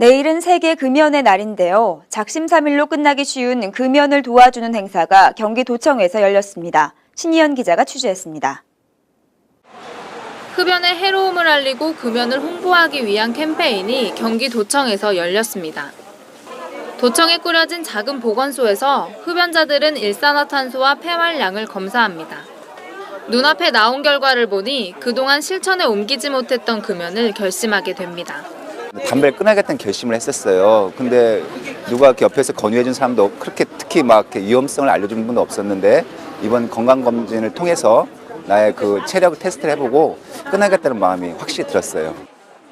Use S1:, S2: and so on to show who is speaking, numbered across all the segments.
S1: 내일은 세계 금연의 날인데요. 작심삼일로 끝나기 쉬운 금연을 도와주는 행사가 경기도청에서 열렸습니다. 신희연 기자가 취재했습니다.
S2: 흡연의 해로움을 알리고 금연을 홍보하기 위한 캠페인이 경기도청에서 열렸습니다. 도청에 꾸려진 작은 보건소에서 흡연자들은 일산화탄소와 폐활량을 검사합니다. 눈앞에 나온 결과를 보니 그동안 실천에 옮기지 못했던 금연을 결심하게 됩니다.
S3: 담배를 끊어야겠다는 결심을 했었어요. 근데 누가 이렇게 옆에서 권유해준 사람도 그렇게 특히 막 이렇게 위험성을 알려준 분도 없었는데 이번 건강검진을 통해서 나의 그 체력 테스트를 해보고 끊어야겠다는 마음이 확실히 들었어요.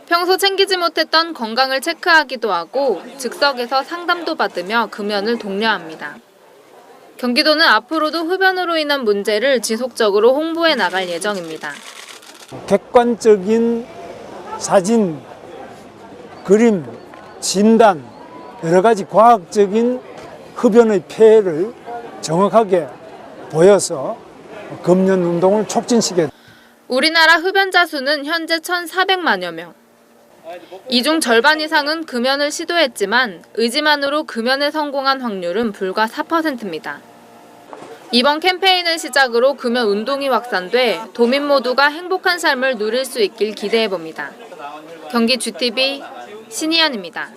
S2: 평소 챙기지 못했던 건강을 체크하기도 하고 즉석에서 상담도 받으며 금연을 독려합니다. 경기도는 앞으로도 흡연으로 인한 문제를 지속적으로 홍보해 나갈 예정입니다.
S4: 객관적인 사진, 그림, 진단, 여러 가지 과학적인 흡연의 폐해를 정확하게 보여서 금연 운동을 촉진시켜
S2: 우리나라 흡연자 수는 현재 1,400만여 명. 이 중 절반 이상은 금연을 시도했지만 의지만으로 금연에 성공한 확률은 불과 4%입니다. 이번 캠페인을 시작으로 금연 운동이 확산돼 도민 모두가 행복한 삶을 누릴 수 있길 기대해 봅니다. 경기 GTV 신희연입니다.